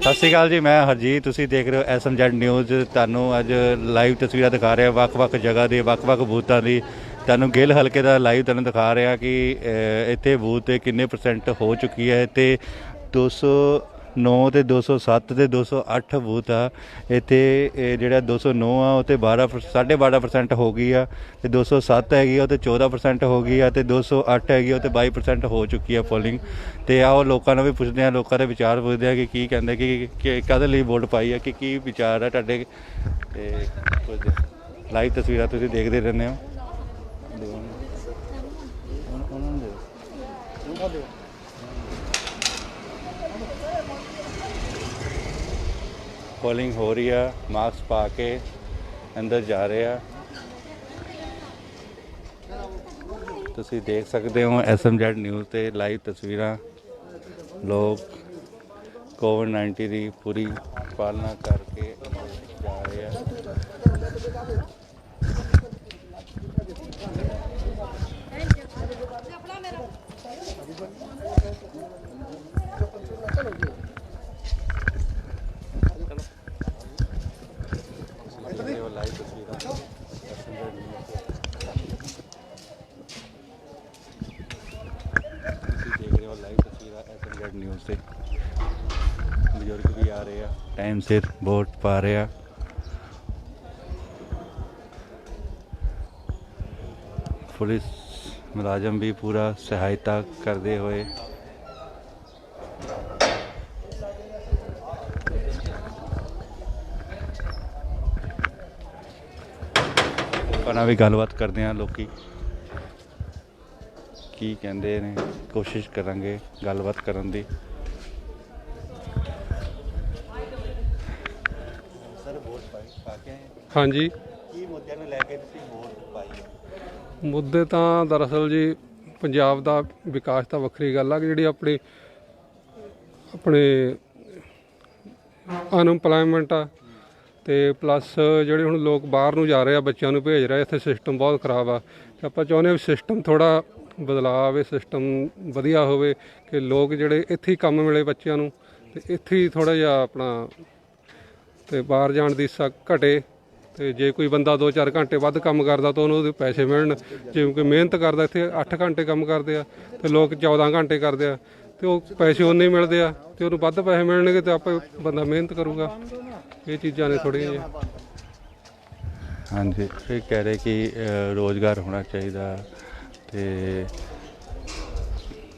ਸਤਿ ਸ਼੍ਰੀ ਅਕਾਲ ਜੀ ਮੈਂ ਹਰਜੀਤ ਤੁਸੀਂ ਦੇਖ ਰਹੇ ਹੋ ਐਸਐਮਜ਼ੈਡ ਨਿਊਜ਼। ਤੁਹਾਨੂੰ ਅੱਜ ਲਾਈਵ ਤਸਵੀਰਾਂ ਦਿਖਾ ਰਿਹਾ ਵੱਖ-ਵੱਖ ਜਗ੍ਹਾ ਦੀ ਵੱਖ-ਵੱਖ ਬੂਥਾਂ ਦੀ। ਤੁਹਾਨੂੰ ਗਿੱਲ ਹਲਕੇ ਦਾ ਲਾਈਵ ਤੁਹਾਨੂੰ ਦਿਖਾ ਰਿਹਾ ਕਿ ਅਹ, ਇੱਥੇ ਬੂਥ ਤੇ ਕਿੰਨੇ ਪਰਸੈਂਟ ਹੋ ਚੁੱਕੀ ਹੈ ਤੇ 209 ਤੇ 207 ਤੇ 208 ਬੂਥ ਆ ਇੱਥੇ ਇਹ ਜਿਹੜਾ 209 ਆ, ਉਹ ਤੇ 12 12.5% ਹੋ ਗਈ ਆ ਤੇ 207 ਹੈਗੀ ਆ, ਉਹ ਤੇ 14% ਹੋ ਗਈ ਆ ਤੇ 208 ਹੈਗੀ ਆ, ਉਹ ਤੇ 22% ਹੋ ਚੁੱਕੀ ਆ ਪੋਲਿੰਗ ਤੇ ਆਓ ਲੋਕਾਂ ਨੂੰ ਵੀ ਪੁੱਛਦੇ ਆ, ਲੋਕਾਂ ਦੇ ਵਿਚਾਰ ਪੁੱਛਦੇ ਆ ਕਿ ਕੀ ਕਹਿੰਦੇ, ਕਿ ਕਿ ਕਾਹਦੇ ਲਈ ਵੋਟ ਪਾਈ ਆ, ਕਿ ਕੀ ਵਿਚਾਰ ਆ ਤੁਹਾਡੇ ਤੇ ਲਾਈਵ ਤਸਵੀਰਾਂ ਤੁਸੀਂ ਦੇਖਦੇ ਰਹਿੰਦੇ ਹੋ ਦਿਓ ਉਹਨੂੰ। ਉਹਨਾਂ- ਉਹਨਾਂ ਨੂੰ ਦਿਓ। ਪੋਲਿੰਗ ਹੋ ਰਹੀ ਆ ਮਾਸਕ ਪਾ ਕੇ ਅੰਦਰ ਜਾ ਰਹੇ ਆ। ਤੁਸੀਂ ਦੇਖ ਸਕਦੇ ਹੋ ਐਸਐਮਜ਼ੈਡ ਨਿਊਜ਼ ਤੇ ਲਾਈਵ ਤਸਵੀਰਾਂ। ਲੋਕ ਕੋਵਿਡ 19 ਦੀ ਪੂਰੀ ਪਾਲਣਾ ਕਰਕੇ ਜਾ ਰਹੇ ਆ ਤੁਸੀਂ ਦੇਖ ਰਹੇ ਹੋ ਲਾਈਵ ਤਸਵੀਰਾਂ ਐਸਐਮਜ਼ੈਡ ਨਿਊਜ਼ ਤੇ ਤੁਸੀਂ ਦੇਖ ਰਹੇ ਹੋ ਲਾਈਵ ਤਸਵੀਰਾਂ ਐਸਐਮਜ਼ੈਡ ਬਜ਼ੁਰਗ ਵੀ ਆ ਰਹੇ ਆ। ਟਾਈਮ ਸਿਰ ਵੋਟ ਪਾ ਰਹੇ ਆ। ਪੁਲਿਸ ਮੁਲਾਜ਼ਮ ਵੀ ਪੂਰਾ ਸਹਾਇਤਾ ਕਰਦੇ ਹੋਏ। ਲੋਕਾਂ ਨਾਲ ਵੀ ਗੱਲਬਾਤ ਕਰਦੇ ਆ ਲੋਕੀ। ਕੀ ਕਹਿੰਦੇ ਨੇ, ਕੋਸ਼ਿਸ਼ ਕਰਾਂਗੇ ਗੱਲਬਾਤ ਕਰਨ ਦੀ। ਵੋਟ ਪਾਈ ਪਾ ਕੇ ਹਾਂਜੀ। ਕੀ ਮੁੱਦਿਆਂ ਨੂੰ ਲੈ ਕੇ ਤੁਸੀਂ ਵੋਟ ਪਾਈ ਹੈ? ਮੁੱਦੇ ਤਾਂ ਦਰਅਸਲ ਜੀ ਪੰਜਾਬ ਦਾ ਵਿਕਾਸ ਤਾਂ ਵੱਖਰੀ ਗੱਲ ਆ ਕਿ ਜਿਹੜੀ ਆਪਣੀ ਆਪਣੇ ਅਨਪਲਾਇਮੈਂਟ ਆ ਤੇ ਪਲੱਸ ਜਿਹੜੇ ਹੁਣ ਲੋਕ ਬਾਹਰ ਨੂੰ ਜਾ ਰਹੇ ਆ ਬੱਚਿਆਂ ਨੂੰ ਭੇਜ ਰਹੇ ਇੱਥੇ ਸਿਸਟਮ ਬਹੁਤ ਖਰਾਬ ਆ। ਤੇ ਆਪਾਂ ਚਾਹੁੰਦੇ ਵੀ ਸਿਸਟਮ ਥੋੜਾ ਬਦਲਾਅ ਆਵੇ ਸਿਸਟਮ ਵਧੀਆ ਹੋਵੇ ਕਿ ਲੋਕ ਜਿਹੜੇ ਇੱਥੇ ਹੀ ਕੰਮ ਮਿਲੇ ਬੱਚਿਆਂ ਨੂੰ ਤੇ ਇੱਥੇ ਹੀ ਥੋੜਾ ਜਿਹਾ ਆਪਣਾ ਤੇ ਬਾਹਰ ਜਾਣ ਦੀ ਸਕ ਘਟੇ ਤੇ ਜੇ ਕੋਈ ਬੰਦਾ 2-4 ਘੰਟੇ ਵੱਧ ਕੰਮ ਕਰਦਾ ਤਾਂ ਉਹਨੂੰ ਉਹਦੇ ਪੈਸੇ ਮਿਲਣ। ਜਿਵੇਂ ਕਿ ਮਿਹਨਤ ਕਰਦਾ ਇੱਥੇ 8 ਘੰਟੇ ਕੰਮ ਕਰਦੇ ਆ ਤੇ ਲੋਕ 14 ਘੰਟੇ ਕਰਦੇ ਆ ਤੇ ਉਹ ਪੈਸੇ ਉਹਨੇ ਹੀ ਮਿਲਦੇ ਆ ਤੇ ਉਹਨੂੰ ਵੱਧ ਪੈਸੇ ਮਿਲਣਗੇ ਤੇ ਆਪੇ ਬੰਦਾ ਮਿਹਨਤ ਕਰੂਗਾ। ਇਹ ਚੀਜ਼ਾਂ ਨੇ ਥੋੜ੍ਹੀਆਂ ਜਿਹੀਆਂ। ਹਾਂਜੀ। ਇਹ ਕਹਿ ਰਹੇ ਕਿ ਅ, ਰੋਜ਼ਗਾਰ ਹੋਣਾ ਚਾਹੀਦਾ ਤੇ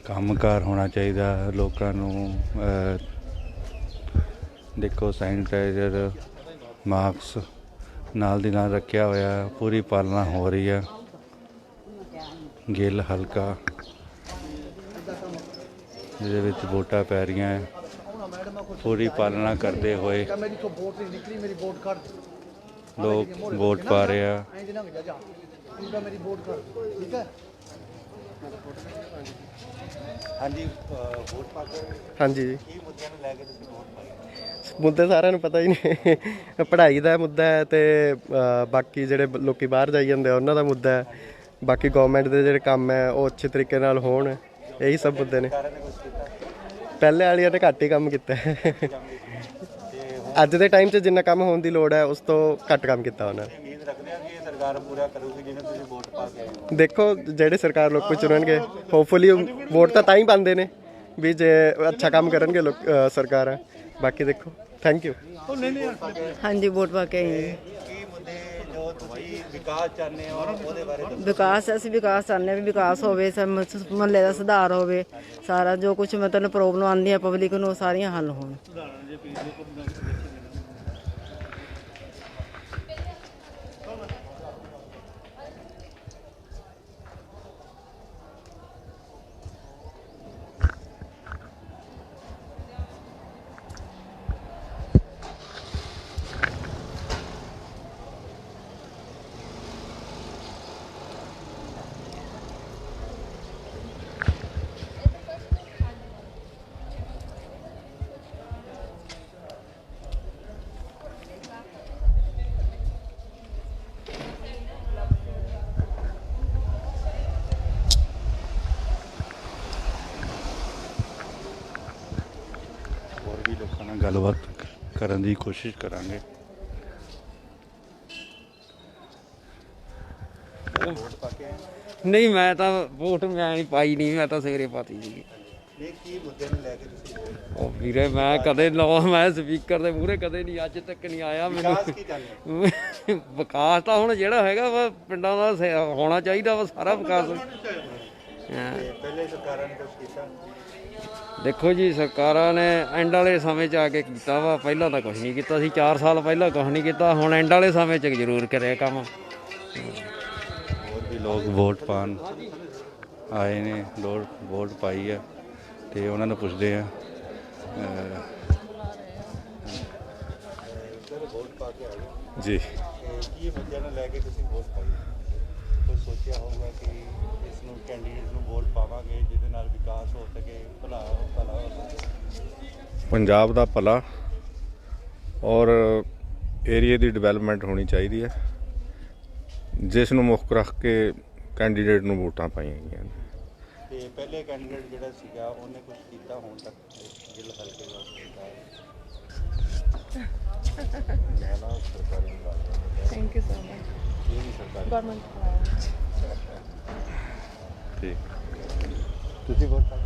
ਕੰਮਕਾਰ ਹੋਣਾ ਚਾਹੀਦਾ ਲੋਕਾਂ ਨੂੰ ਦੇਖੋ ਸੈਨੀਟਾਈਜ਼ਰ ਮਾਸਕ ਨਾਲ ਦੀ ਨਾਲ ਰੱਖਿਆ ਹੋਇਆ ਪੂਰੀ ਪਾਲਣਾ ਹੋ ਰਹੀ ਆ। ਗਿੱਲ ਹਲਕਾ ਜਿਹਦੇ ਵਿੱਚ ਵੋਟਾਂ ਪੈ ਰਹੀਆਂ। ਹੈ। ਪੂਰੀ ਪਾਲਣਾ ਕਰਦੇ ਹੋਏ ਲੋਕ ਵੋਟ ਪਾ ਰਹੇ ਆ। ਹੈ ਹਾਂਜੀ ਵੋਟ ਪਾ ਕੇ ਹਾਂਜੀ। ਜੀ ਕੀ ਮੁੱਦਿਆਂ ਨੂੰ ਲੈ ਕੇ ਤੁਸੀਂ ਵੋਟ ਪਾਈ ਮੁੱਦੇ ਸਾਰਿਆਂ ਨੂੰ ਪਤਾ ਹੀ ਨਹੀਂ ਪੜ੍ਹਾਈ ਦਾ ਮੁੱਦਾ ਹੈ ਤੇ ਬਾਕੀ ਜਿਹੜੇ ਲੋਕੀ ਬਾਹਰ ਜਾਈ ਜਾਂਦੇ ਆ ਉਹਨਾਂ ਦਾ ਮੁੱਦਾ ਹੈ। ਬਾਕੀ ਗਵਰਨਮੈਂਟ ਦੇ ਜਿਹੜੇ ਕੰਮ ਹੈ ਉਹ ਅੱਛੇ ਤਰੀਕੇ ਨਾਲ ਹੋਣ। ਇਹੀ ਸਭ ਮੁੱਦੇ ਨੇ। ਪਹਿਲੇ ਵਾਲੀਆਂ ਨੇ ਘੱਟ ਹੀ ਕੰਮ ਕੀਤਾ। ਅੱਜ ਦੇ ਟਾਈਮ 'ਚ ਜਿੰਨਾ ਕੰਮ ਹੋਣ ਦੀ ਲੋੜ ਹੈ ਉਸ ਤੋਂ ਘੱਟ ਕੰਮ ਕੀਤਾ ਉਹਨਾਂ ਨੇ। ਉਮੀਦ ਰੱਖਦੇ ਆ ਕਿ ਸਰਕਾਰ ਪੂਰਾ ਕਰੂਗੀ ਜਿਹਨੇ ਤੁਸੀਂ ਵੋਟ ਪਾ ਕੇ ਆਏ ਦੇਖੋ ਜਿਹੜੇ ਸਰਕਾਰ ਲੋਕ ਚੁਣਨਗੇ ਹੋਪਫੁਲੀ ਵੋਟ ਤਾਂ ਤਾਂ ਹੀ ਪਾਉਂਦੇ ਨੇ ਵੀ ਜੇ ਅੱਛਾ ਕੰਮ ਕਰਨਗੇ ਲੋਕ ਸਰਕਾਰਾਂ। ਬਾਕੀ ਦੇਖੋ। ਥੈਂਕ ਯੂ ਹਾਂਜੀ, ਵੋਟ ਪਾ ਕੇ ਆਏ ਹਾਂ। ਕੀ ਮੁੱਦੇ ਜੋ ਤੁਸੀਂ ਵਿਕਾਸ ਚਾਹੁੰਦੇ ਹੋ ਉਹਦੇ ਬਾਰੇ ਦੱਸੋ ਵਿਕਾਸ ਅਸੀਂ ਵਿਕਾਸ ਚਾਹੁੰਦੇ ਹਾਂ ਵੀ ਵਿਕਾਸ ਹੋਵੇ ਮਹੱਲੇ ਦਾ ਸੁਧਾਰ ਹੋਵੇ। ਸਾਰਾ ਜੋ ਕੁਝ ਮਤਲਬ ਪ੍ਰੋਬਲਮ ਆਉਂਦੀਆਂ ਪਬਲਿਕ ਨੂੰ ਉਹ ਸਾਰੀਆਂ ਹੱਲ ਹੋਣ। ਨਾਲ ਗੱਲਬਾਤ ਕਰਨ ਦੀ ਕੋਸ਼ਿਸ਼ ਕਰਾਂਗੇ। ਨਹੀਂ ਮੈਂ ਤਾਂ ਵੋਟ ਮੈਂ ਨਹੀਂ ਪਾਈ ਨਹੀਂ ਮੈਂ ਤਾਂ ਸਵੇਰੇ ਪਾਤੀ ਸੀ ਕੀ ਮੁੱਦੇ ਨੂੰ ਲੈ ਕੇ ਤੁਸੀਂ ਉਹ ਵੀਰੇ ਮੈਂ ਕਦੇ ਲਵਾ ਮੈਂ ਸਪੀਕਰ ਦੇ ਮੂਹਰੇ ਕਦੇ ਨਹੀਂ ਅੱਜ ਤੱਕ ਨਹੀਂ ਆਇਆ ਮੈਨੂੰ। ਕੀ ਚਾਹੁੰਦੇ ਵਿਕਾਸ ਤਾਂ ਹੁਣ ਜਿਹੜਾ ਹੈਗਾ ਵਾ ਪਿੰਡਾਂ ਦਾ ਹੋਣਾ ਚਾਹੀਦਾ ਵਾ ਸਾਰਾ ਵਿਕਾਸ। ਹਾਂ। ਪਹਿਲੇ ਸਰਕਾਰਾਂ ਨੇ ਕੁਝ ਕੀਤਾ। ਦੇਖੋ ਜੀ ਸਰਕਾਰਾਂ ਨੇ ਐਂਡ ਵਾਲੇ ਸਮੇਂ 'ਚ ਆ ਕੇ ਕੀਤਾ ਵਾ। ਪਹਿਲਾਂ ਤਾਂ ਕੁਝ ਨਹੀਂ ਕੀਤਾ ਸੀ। 4 ਸਾਲ ਪਹਿਲਾਂ ਕੁਝ ਨਹੀਂ ਕੀਤਾ। ਹੁਣ ਐਂਡ ਵਾਲੇ ਸਮੇਂ 'ਚ ਜ਼ਰੂਰ ਕਰਿਆ ਕੰਮ। ਹੋਰ ਵੀ ਲੋਕ ਵੋਟ ਪਾਣ ਆਏ ਨੇ। ਲੋਕ ਵੋਟ ਪਾਈ ਆ ਤੇ ਉਹਨਾਂ ਨੂੰ ਪੁੱਛਦੇ ਆ ਜੀ। ਕੀ ਮੁੱਦਿਆਂ ਨੂੰ ਲੈ ਕੇ ਤੁਸੀਂ ਵੋਟ ਪਾਈ? ਸੋਚਿਆ ਹੋਊਗਾ ਕਿ ਇਸ ਨੂੰ ਕੈਂਡੀਡੇਟ ਨੂੰ ਵੋਟ ਪਾਵਾਂਗੇ ਜਿਹਦੇ ਨਾਲ ਵਿਕਾਸ ਹੋ ਸਕੇ ਭਲਾ ਭਲਾ ਹੋ ਸਕੇ। ਪੰਜਾਬ ਦਾ ਭਲਾ ਔਰ ਏਰੀਆ ਦੀ ਡਿਵੈਲਪਮੈਂਟ ਹੋਣੀ ਚਾਹੀਦੀ ਹੈ। ਜਿਸ ਨੂੰ ਮੁੱਖ ਰੱਖ ਕੇ ਕੈਂਡੀਡੇਟ ਨੂੰ ਵੋਟਾਂ ਪਾਈਆਂ ਗਈਆਂ ਨੇ। ਤੇ ਪਹਿਲੇ ਕੈਂਡੀਡੇਟ ਜਿਹੜਾ ਸੀਗਾ ਉਹਨੇ ਕੁਝ ਕੀਤਾ ਹੁਣ ਤੱਕ? ਗਿੱਲ ਹਲਕੇ ਦਾ? ਕੀਤਾ Thank you so much. Government. ਠੀਕ। ਤੁਸੀਂ ਵੋਟ ਪਾਓ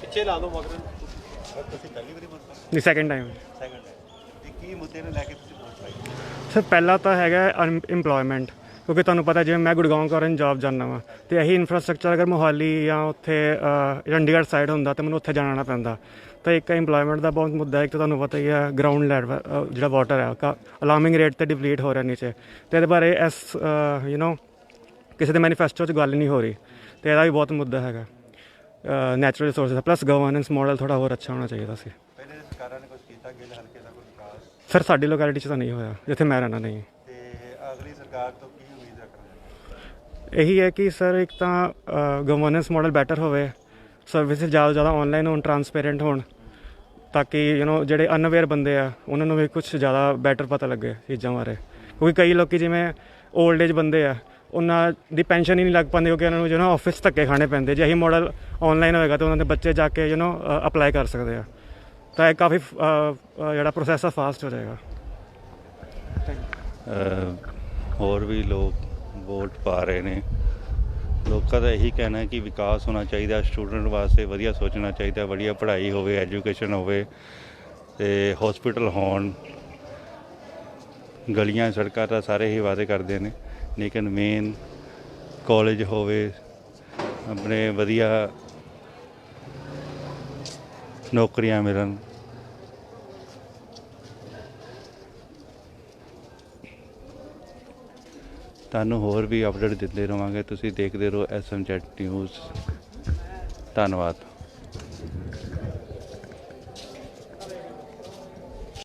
ਪਿੱਛੇ ਲਾ ਦਿਓ ਮਗਰ। ਤੁਸੀਂ ਪਹਿਲੀ ਵਾਰੀ ਵੋਟ ਪਾਈ ਦੀ ਸੈਕੰਡ ਟਾਈਮ ਸੈਕੰਡ ਹੈ ਤੇ ਕੀ ਮੁੱਦੇ ਨੂੰ ਲੈ ਕੇ ਤੁਸੀਂ ਵੋਟ ਪਾਈ ਸਰ ਪਹਿਲਾ ਤਾਂ ਹੈਗਾ ਅਨਪਲੋਇਮੈਂਟ ਕਿਉਂਕਿ ਤੁਹਾਨੂੰ ਪਤਾ ਜਿਵੇਂ ਮੈਂ ਗੁੜਗਾਉਂ ਕਰਨ ਜੌਬ ਜਾਂਦਾ ਵਾਂ ਤੇ ਇਹੀ ਇਨਫਰਾਸਟ੍ਰਕਚਰ ਅਗਰ ਮੋਹਾਲੀ ਜਾਂ ਉੱਥੇ ਚੰਡੀਗੜ੍ਹ ਸਾਈਡ ਹੁੰਦਾ ਤੇ ਮੈਨੂੰ ਉੱਥੇ ਜਾਣਾ ਪੈਂਦਾ। ਤਾਂ ਇੱਕ ਇੰਪਲੋਇਮੈਂਟ ਦਾ ਬਹੁਤ ਮੁੱਦਾ ਹੈ ਇੱਕ ਤਾਂ ਤੁਹਾਨੂੰ ਪਤਾ ਹੀ ਹੈ ਗਰਾਊਂਡ ਲੈਵਲ ਜਿਹੜਾ ਵਾਟਰ ਹੈ ਅਲਾਰਮਿੰਗ ਰੇਟ ਤੇ ਡਿਪਲੀਟ ਹੋ ਰਿਹਾ ਨੀਚੇ। ਤੇ ਇਹਦੇ ਬਾਰੇ ਇਸ ਯੂ نو ਕਿਸੇ ਦੇ ਮੈਨੀਫੈਸਟੋ 'ਚ ਗੱਲ ਨਹੀਂ ਹੋ ਰਹੀ ਤੇ ਇਹਦਾ ਵੀ ਬਹੁਤ ਮੁੱਦਾ ਹੈਗਾ। Natural resources plus governance model ਥੋੜਾ ਹੋਰ ਅੱਛਾ ਹੋਣਾ ਚਾਹੀਦਾ ਸੀ। ਪਹਿਲੇ ਸਰਕਾਰਾਂ ਨੇ ਕੁਝ ਕੀਤਾ ਗਿੱਲ ਹਲਕੇ ਦਾ ਕੋਈ ਵਿਕਾਸ? ਸਰ ਸਾਡੀ ਲੋਕੈਲਿਟੀ 'ਚ ਤਾਂ ਨਹੀਂ ਹੋਇਆ ਜਿੱਥੇ ਮੈਂ ਰਹਿਣਾ ਨਹੀਂ। ਤੇ ਅਗਲੀ ਸਰਕਾਰ ਤੋਂ ਕੀ ਇਹੀ ਹੈ ਕਿ ਸਰ ਇੱਕ ਤਾਂ ਗਵਰਨੈਂਸ ਮਾਡਲ ਬੈਟਰ ਹੋਵੇ ਸਰਵਿਸ ਜ਼ਿਆਦਾ ਤੋਂ ਜ਼ਿਆਦਾ ਆਨਲਾਈਨ ਹੋਣ ਟਰਾਂਸਪੇਰੈਂਟ ਹੋਣ, ਤਾਂ ਕਿ ਯੂ نو ਜਿਹੜੇ ਅਨਅਵੇਅਰ ਬੰਦੇ ਆ, ਉਹਨਾਂ ਨੂੰ ਵੀ ਕੁਝ ਜ਼ਿਆਦਾ ਬੈਟਰ ਪਤਾ ਲੱਗੇ ਚੀਜ਼ਾਂ ਬਾਰੇ। ਕਿਉਂਕਿ ਕਈ ਲੋਕੀ ਜਿਵੇਂ 올ਡ ਏਜ ਬੰਦੇ ਆ, ਉਹਨਾਂ ਦੀ ਪੈਨਸ਼ਨ ਹੀ ਨਹੀਂ ਲੱਗ ਪਾਉਂਦੀ ਕਿਉਂਕਿ ਉਹਨਾਂ ਨੂੰ ਯੂ نو ਆਫਿਸ ਧੱਕੇ ਖਾਣੇ ਪੈਂਦੇ। ਜੇ ਇਹੀ ਮਾਡਲ ਆਨਲਾਈਨ ਹੋਏਗਾ ਤਾਂ ਉਹਨਾਂ ਦੇ ਬੱਚੇ ਜਾ ਕੇ ਯੂ نو ਅਪਲਾਈ ਕਰ ਸਕਦੇ ਆ। ਤਾਂ ਇਹ ਕਾਫੀ ਜਿਹੜਾ ਪ੍ਰੋਸੈਸ ਆ ਫਾਸਟ ਹੋ ਜਾਏਗਾ। ਹੋਰ ਵੀ ਲੋਕ ਵੋਟ ਪਾ ਰਹੇ ਨੇ। ਲੋਕਾਂ ਦਾ ਇਹੀ ਕਹਿਣਾ ਹੈ ਕਿ ਵਿਕਾਸ ਹੋਣਾ ਚਾਹੀਦਾ, ਸਟੂਡੈਂਟ ਵਾਸਤੇ ਵਧੀਆ ਸੋਚਣਾ ਚਾਹੀਦਾ, ਵਧੀਆ ਪੜ੍ਹਾਈ ਹੋਵੇ, ਐਜੂਕੇਸ਼ਨ ਹੋਵੇ ਤੇ ਹਸਪੀਟਲ ਹੋਣ। ਗਲੀਆਂ, ਸੜਕਾਂ ਤਾਂ ਸਾਰੇ ਹੀ ਵਾਅਦੇ ਕਰਦੇ ਨੇ, ਲੇਕਿਨ ਮੇਨ ਕਾਲਜ ਹੋਵੇ, ਆਪਣੇ ਵਧੀਆ ਨੌਕਰੀਆਂ ਮਿਲਣ। ਤੁਹਾਨੂੰ ਹੋਰ ਵੀ ਅਪਡੇਟ ਦਿੰਦੇ ਰਵਾਂਗੇ। ਤੁਸੀਂ ਦੇਖਦੇ ਰਹੋ ਐਸਐਮਜੈਡ ਨਿਊਜ਼ ਧੰਨਵਾਦ।